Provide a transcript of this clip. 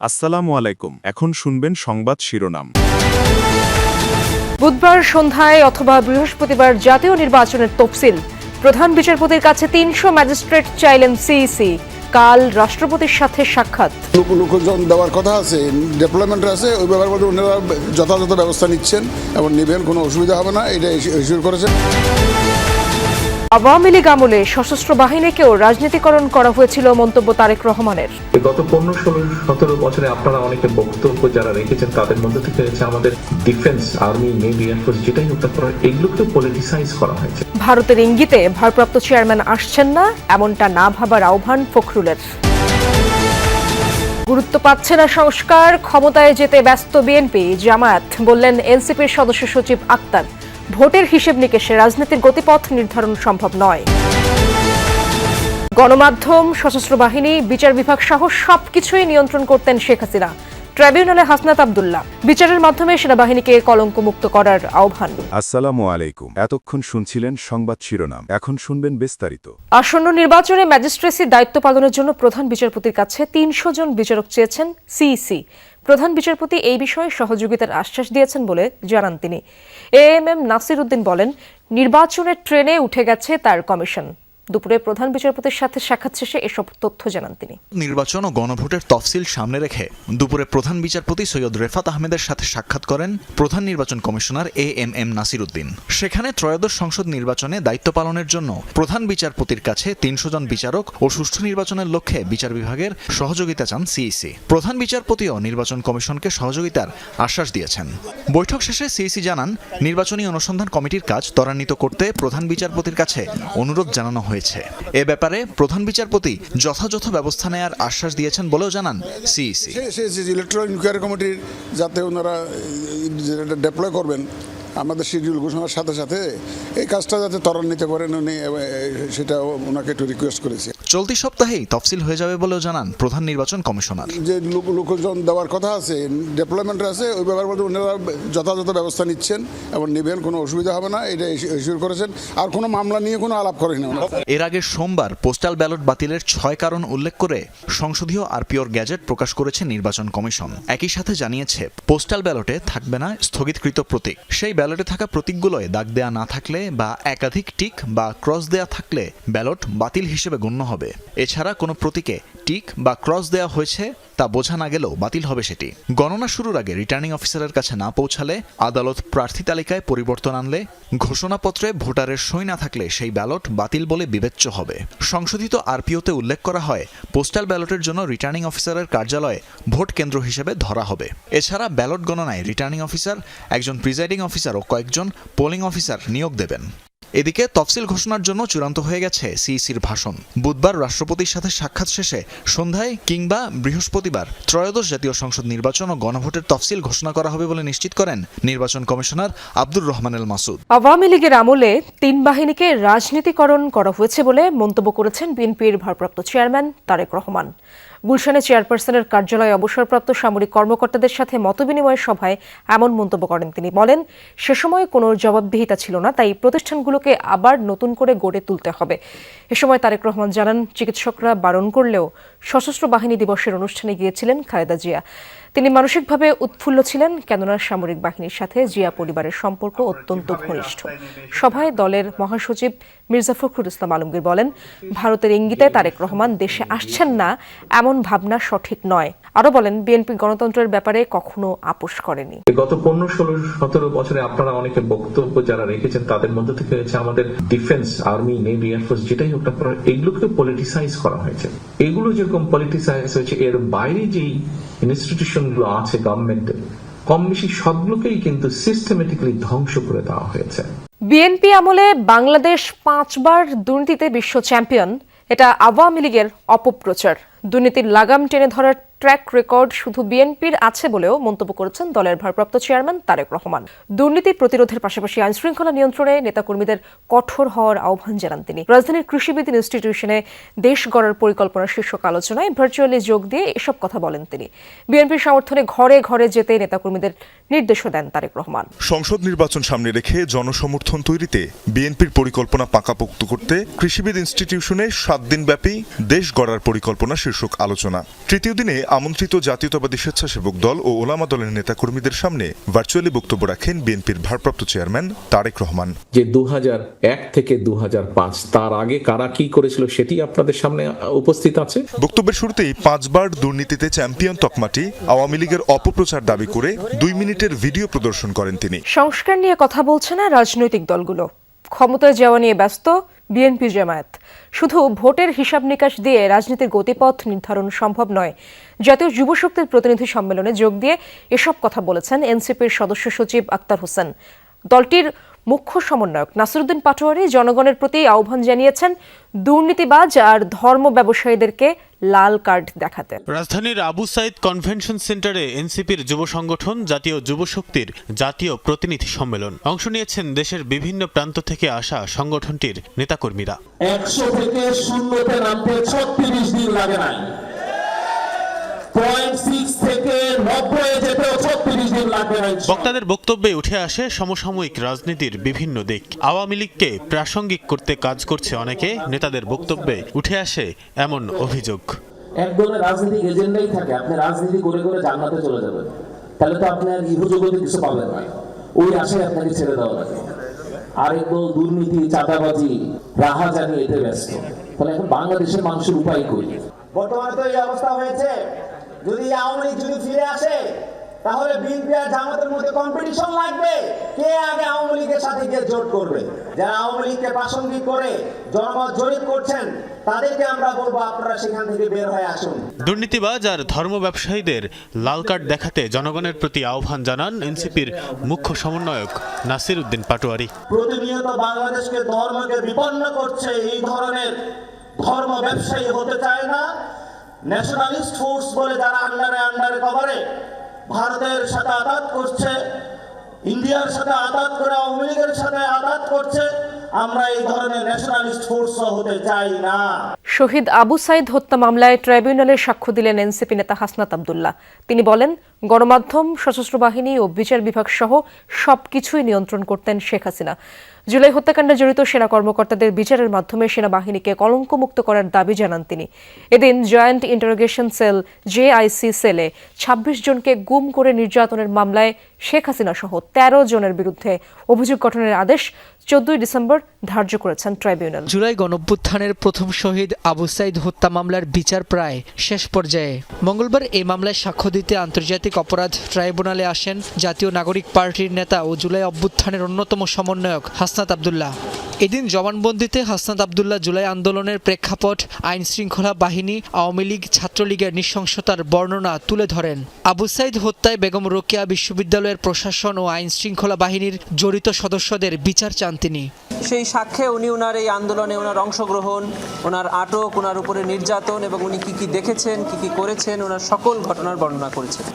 আসসালামু আলাইকুম। এখন শুনবেন সংবাদ শিরোনাম। বুধবার সন্ধ্যায় অথবা বৃহস্পতিবার জাতীয় নির্বাচনের তফসিল। প্রধান বিচারপতির কাছে তিনশো ম্যাজিস্ট্রেট চাইলেন সিইসি। কাল রাষ্ট্রপতির সাথে সাক্ষাৎ। লোক লোকজন দেওয়ার কথা আছে ডেভেলপমেন্ট আছে ওই ব্যাপার ওনারা যথাযথ ব্যবস্থা নিচ্ছেন এবং নেবেন কোনো অসুবিধা হবে না এটা করেছেন। আওয়ামী লীগ আমলে সশস্ত্র বাহিনীকেও রাজনীতিকরণ করা হয়েছিল মন্তব্য তারেক রহমানের। গত পনেরো ষোলো সতেরো বছরে আপনারা অনেকে বক্তব্য যারা রেখেছেন তাদের মধ্যে থেকে হচ্ছে আমাদের ডিফেন্স আর্মি নেভি এয়ারফোর্স যেটাই হত্যা করা এগুলোকে পলিটিসাইজ করা হয়েছে। ভারতের ইঙ্গিতে ভারপ্রাপ্ত চেয়ারম্যান আসছেন না এমনটা না ভাবার আহ্বান ফখরুলের। গুরুত্ব পাচ্ছে না সংস্কার ক্ষমতায় যেতে ব্যস্ত বিএনপি জামায়াত বললেন এনসিপির সদস্য সচিব আক্তার। ভোটের হিসেব নিকেশে রাজনীতির গতিপথ নির্ধারণ সম্ভব নয়। গণমাধ্যম সশস্ত্র বাহিনী বিচার বিভাগ সহ সবকিছুই নিয়ন্ত্রণ করতেন শেখ হাসিনা। ট্রাইব্যুনালে হাসনাত আবদুল্লাহ। বিচারের মাধ্যমে সেনাবাহিনীকে কলঙ্ক মুক্ত করার আহ্বান। আসসালামু আলাইকুম। এতক্ষণ শুনছিলেন সংবাদ শিরোনাম। এখন শুনবেন বিস্তারিত। আসন্ন নির্বাচনে ম্যাজিস্ট্রেসি দায়িত্ব পালনের জন্য প্রধান বিচারপতির কাছে তিনশো জন বিচারক চেয়েছেন সিইসি। প্রধান বিচারপতি এই বিষয়ে সহযোগিতার আশ্বাস দিয়েছেন বলে জানান তিনি। A M M Nasir Uddin বলেন, নির্বাচনের ট্রেনে উঠে গেছে তার কমিশন। দুপুরে প্রধান বিচারপতির সাথে সাক্ষাৎ শেষে এসব তথ্য জানান তিনি। নির্বাচন ও গণভোটের তফসিল সামনে রেখে দুপুরে প্রধান বিচারপতি সৈয়দ রেফাত আহমেদের সাথে সাক্ষাৎ করেন প্রধান নির্বাচন commissioner A M M Nasir Uddin সেখানে ত্রয়োদশ সংসদ নির্বাচনে দায়িত্ব পালনের জন্য প্রধান বিচারপতির কাছে তিনশো জন বিচারক ও সুষ্ঠু নির্বাচনের লক্ষ্যে বিচার বিভাগের সহযোগিতা চান সিইসি। প্রধান বিচারপতিও নির্বাচন কমিশনকে সহযোগিতার আশ্বাস দিয়েছেন। বৈঠক শেষে সিইসি জানান, নির্বাচনী অনুসন্ধান কমিটির কাজ ত্বরান্বিত করতে প্রধান বিচারপতির কাছে অনুরোধ জানানো হয়েছে। এ ব্যাপারে প্রধান বিচারপতি যথাযথ ব্যবস্থা নেয়ার আশ্বাস দিয়েছেন বলেও জানান সিইসি। ইলেকট্রনিক ইনকোয়ারি কমিটির যাতে ওনারা ডেপ্লয় করবেন আমাদের শিডিউল ঘোষণার সাথে সাথে এই কাজটা যাতে ত্বরান্বিত নিতে পারেন উনি সেটা ওনাকে একটু রিকোয়েস্ট করেছি। চলতি সপ্তাহেই তফসিল হয়ে যাবে বলেও জানান প্রধান নির্বাচন কমিশনার। যে লোক লোকজন দেওয়ার কথা আছে ডেভেলপমেন্ট আছে ওই ব্যাপার মধ্যে ওনারা যথাযথ ব্যবস্থা নিচ্ছেন এবং নেবেন কোনো অসুবিধা হবে না এটা ইস্যুর করেছেন। আর কোনো মামলা নিয়ে কোনো আলাপ করেন না এর আগে সোমবার পোস্টাল ব্যালট বাতিলের ছয় কারণ উল্লেখ করে সংসদীয় আরপিওর গ্যাজেট প্রকাশ করেছে নির্বাচন কমিশন। একই সাথে জানিয়েছে পোস্টাল ব্যালটে থাকবে না স্থগিতকৃত প্রতীক। সেই ব্যালটে থাকা প্রতীকগুলোয় দাগ দেয়া না থাকলে বা একাধিক টিক বা ক্রস দেয়া থাকলে ব্যালট বাতিল হিসেবে গণ্য হবে। এছাড়া কোনো প্রতীকে টিক বা ক্রস দেয়া হয়েছে তা বোঝা না গেলেও বাতিল হবে সেটি। গণনা শুরুর আগে রিটার্নিং অফিসারের কাছে না পৌঁছালে আদালত প্রার্থী তালিকায় পরিবর্তন আনলে ঘোষণাপত্রে ভোটারের সই না থাকলে সেই ব্যালট বাতিল বলে বিবেচ্য হবে। সংশোধিত আরপিওতে উল্লেখ করা হয়, পোস্টাল ব্যালটের জন্য রিটার্নিং অফিসারের কার্যালয়ে ভোট কেন্দ্র হিসেবে ধরা হবে। এছাড়া ব্যালট গণনায় রিটার্নিং অফিসার, একজন প্রিজাইডিং অফিসার ও কয়েকজন পোলিং অফিসার নিয়োগ দেবেন। এদিকে তফসিল ঘোষণার জন্য চূড়ান্ত হয়ে গেছে সিইসির ভাষণ। বুধবার রাষ্ট্রপতির সাথে সাক্ষাৎ শেষে সন্ধ্যায় কিংবা বৃহস্পতিবার ত্রয়োদশ জাতীয় সংসদ নির্বাচন ও গণভোটের তফসিল ঘোষণা করা হবে বলে নিশ্চিত করেন নির্বাচন কমিশনার আব্দুর রহমান এল মাসুদ। আওয়ামী লীগের আমলে তিন বাহিনীকে রাজনীতিকরণ করা হয়েছে বলে মন্তব্য করেছেন বিএনপির ভারপ্রাপ্ত চেয়ারম্যান তারেক রহমান। গুলশানে চেয়ারপারসনের কার্যালয়ে অবসরপ্রাপ্ত সামরিক কর্মকর্তাদের সাথে মতবিনিময় সভায় এমন মন্তব্য করেন তিনি। বলেন সে সময় কোনো জবাবদিহিতা ছিল না তাই প্রতিষ্ঠানগুলোকে আবার নতুন করে গড়ে তুলতে হবে। এ সময় তারেক রহমান জানান চিকিৎসকরা বারণ করলেও সশস্ত্র বাহিনী দিবসের অনুষ্ঠানে গিয়েছিলেন খালেদা জিয়া। তিনি মানসিকভাবে উৎফুল্ল ছিলেন কেননা সামরিক বাহিনীর সাথে জিয়া পরিবারের সম্পর্ক অত্যন্ত ঘনিষ্ঠ। সভায় দলের মহাসচিব মির্জা ফখরুল ইসলাম আলমগীর বলেন ভারতের ইঙ্গিতে তারেক রহমান দেশে আসছেন না এমন ভাবনা সঠিক নয়। আরও বলেন বিএনপি গণতন্ত্রের ব্যাপারে কখনো আপোষ করেনি। গত পনেরো ষোলো সতেরো বছরে আপনারা অনেকে বক্তব্য যারা রেখেছেন তাদের মধ্যে থেকে হচ্ছে আমাদের ডিফেন্স আর্মি নেভি এয়ারফোর্স যেটাই হত্যা করা এগুলোকে পলিটিসাইজ করা হয়েছে। এগুলো যেরকম পলিটিসাইজ হয়েছে এর বাইরে যেই ইনস্টিটিউশনগুলো আছে গভর্নমেন্টের কম বেশি সবগুলোকেই কিন্তু সিস্টেমেটিক্যালি ধ্বংস করে দেওয়া হয়েছে। বিএনপি আমলে বাংলাদেশ পাঁচবার দুর্নীতিতে বিশ্ব চ্যাম্পিয়ন এটা আওয়ামী লীগের অপপ্রচার। দুর্নীতির লাগাম টেনে ধরার ট্র্যাক রেকর্ড শুধু বিএনপির আছে বলেও মন্তব্য করেছেন দলের ভারপ্রাপ্ত চেয়ারম্যান তারেক রহমান। দুর্নীতি প্রতিরোধের পাশাপাশি আইন শৃঙ্খলা নিয়ন্ত্রণে নেতাকর্মীদের কঠোর হওয়ার আহ্বান জানান তিনি। রাজধানীর কৃষিবিদ ইনস্টিটিউশনে দেশ গড়ার পরিকল্পনা শীর্ষক আলোচনায় ভার্চুয়ালি যোগ দিয়ে এসব কথা বলেন তিনি। বিএনপির সমর্থনে ঘরে ঘরে যেতে নেতাকর্মীদের নির্দেশও দেন তারেক রহমান। সংসদ নির্বাচন সামনে রেখে জনসমর্থন তৈরিতে বিএনপির পরিকল্পনা পাকাপোক্ত করতে কৃষিবিদ ইনস্টিটিউশনে সাত দিনব্যাপী দেশ গড়ার পরিকল্পনা শীর্ষক আলোচনা। তৃতীয় দিনে আমন্ত্রিত জাতীয়তাবাদী স্বেচ্ছাসেবক দল ও ওলামা দলের নেতাকর্মীদের সামনে ভার্চুয়ালি বক্তব্য রাখেন বিএনপির ভারপ্রাপ্ত চেয়ারম্যান তারেক রহমান। যে দু এক থেকে দু তার আগে কারা কি করেছিল সেটি আপনাদের সামনে উপস্থিত আছে? বক্তব্যের শুরুতেই পাঁচবার দুর্নীতিতে চ্যাম্পিয়ন তকমাটি আওয়ামী লীগের অপপ্রচার দাবি করে দুই মিনিটের ভিডিও প্রদর্শন করেন তিনি। সংস্কার নিয়ে কথা বলছে না রাজনৈতিক দলগুলো। ক্ষমতায় যাওয়া নিয়ে ব্যস্ত বিএনপি জামায়াত। শুধু ভোটের হিসাব নিকাশ দিয়ে রাজনীতির গতিপথ নির্ধারণ সম্ভব নয়। জাতীয় যুব শক্তির প্রতিনিধি সম্মেলনে যোগ দিয়ে এসব কথা বলেছেন এনসিপির সদস্য সচিব আক্তার হোসেন। দলটির মুখ্য সমন্বয়ক নাসিরুদ্দিন পাটোয়ারি জনগণের প্রতি আহ্বান জানিয়েছেন দুর্নীতিবাজ আর ধর্ম ব্যবসায়ীদেরকে লাল কার্ড দেখাতে। রাজধানীর আবু সাইদ কনভেনশন সেন্টারে এনসিপির যুব সংগঠন জাতীয় যুব শক্তির জাতীয় প্রতিনিধি সম্মেলন। অংশ নিয়েছেন দেশের বিভিন্ন প্রান্ত থেকে আসা সংগঠনটির নেতাকর্মীরা। একশো থেকে শূন্যতে নামতে ছত্রিশ দিন লাগে নাই। পয়েন্ট সিক্স থেকে নব্বই যেতেও বক্তাদের বক্তব্যে উঠে আসে সমসাময়িক রাজনীতির বিভিন্ন দিক। আওয়ামী লীগকে প্রাসঙ্গিক করতে কাজ করছে অনেকে নেতাদের বক্তব্যে উঠে আসে এমন অভিযোগ। এক ধরনের রাজনৈতিক এজেন্ডাই থাকে আপনি রাজনীতি করে করে জান্নাতে চলে যাবেন। তাহলে তো আপনি আর ইহজগতে কিছু পাবেন না। ওই আশায় আপনাকে ছেড়ে দেওয়া লাগে। আরেক দল দুর্নীতি চাঁদাবাজি রাহাজানি এতে ব্যস্ত। তাহলে এখন বাংলাদেশের মানুষের উপায় করি বর্তমানে তো এই অবস্থা হয়েছে। যদি আওয়ামী লীগ যদি ফিরে আসে তাহলে বিএনপি আর জামাতের মধ্যে কম্পিটিশন লাগবে। কে আগে আওয়ামী লীগের সাথে গিয়ে জোট করবে? যারা আওয়ামী লীগকে প্রাসঙ্গিক করে জনমত জরিপ করছেন তাদেরকে আমরা বলব আপনারা সেখান থেকে বের হয়ে আসুন। দুর্নীতিবাজ আর ধর্ম ব্যবসায়ীদের লাল কার্ড দেখাতে জনগণের প্রতি আহ্বান জানান এনসিপির মুখ্য সমন্বয়ক নাসির উদ্দিন পাটোয়ারি। প্রতিনিয়ত বাংলাদেশকে ধর্মকে বিপন্ন করছে এই ধরনের ধর্ম ব্যবসায়ী হতে চায় না। ন্যাশনালিস্ট ফোর্স বলে যারা আন্ডারে আন্ডারে কভারে ভারতের সাথে আঘাত করছে, ইন্ডিয়ার সাথে আঘাত করে, আওয়ামী লীগের সাথে আঘাত করছে শহীদ আবু সাইদ হত্যা মামলায় ট্রাইব্যুনালে সাক্ষ্য দিলেন এনসিপি নেতা হাসনাত আবদুল্লাহ। তিনি বলেন গণমাধ্যম, সশস্ত্র বাহিনী ও বিচার বিভাগ সহ সবকিছুই নিয়ন্ত্রণ করতেন শেখ হাসিনা। জুলাই হত্যাকাণ্ডে জড়িত সেনা কর্মকর্তাদের বিচারের মাধ্যমে সেনাবাহিনীকে কলঙ্কমুক্ত করার দাবি জানান তিনি। এদিন জয়েন্ট ইন্টারোগেশন সেল জেআইসি সেলে ২৬ জনকে গুম করে নির্যাতনের মামলায় শেখ হাসিনা সহ তেরো জনের বিরুদ্ধে অভিযোগ গঠনের আদেশ চোদ্দই ডিসেম্বর ধার্য করেছেন ট্রাইব্যুনাল। জুলাই গণঅভ্যুত্থানের প্রথম শহীদ আবু সাইদ হত্যা মামলার বিচার প্রায় শেষ পর্যায়ে। মঙ্গলবার এই মামলায় সাক্ষ্য দিতে আন্তর্জাতিক অপরাধ ট্রাইব্যুনালে আসেন জাতীয় নাগরিক পার্টির নেতা ও জুলাই অভ্যুত্থানের অন্যতম সমন্বয়ক হাসনাত আবদুল্লাহ। এদিন জবানবন্দিতে হাসনাত আবদুল্লাহ জুলাই আন্দোলনের প্রেক্ষাপট, আইন শৃঙ্খলা বাহিনী, আওয়ামী লীগ, ছাত্রলীগের নৃশংসতার বর্ণনা তুলে ধরেন। আবু সাইদ হত্যায় বেগম রোকেয়া বিশ্ববিদ্যালয়ের প্রশাসন ও আইন শৃঙ্খলা বাহিনীর জড়িত সদস্যদের বিচার চান তিনি। সেই সাক্ষ্যে উনি ওনার এই আন্দোলনে ওনার অংশগ্রহণ ওনার আটক ওনার উপরে নির্যাতন এবং উনি কি কি দেখেছেন, কি কি করেছেন ওনার সকল ঘটনার বর্ণনা করেছেন।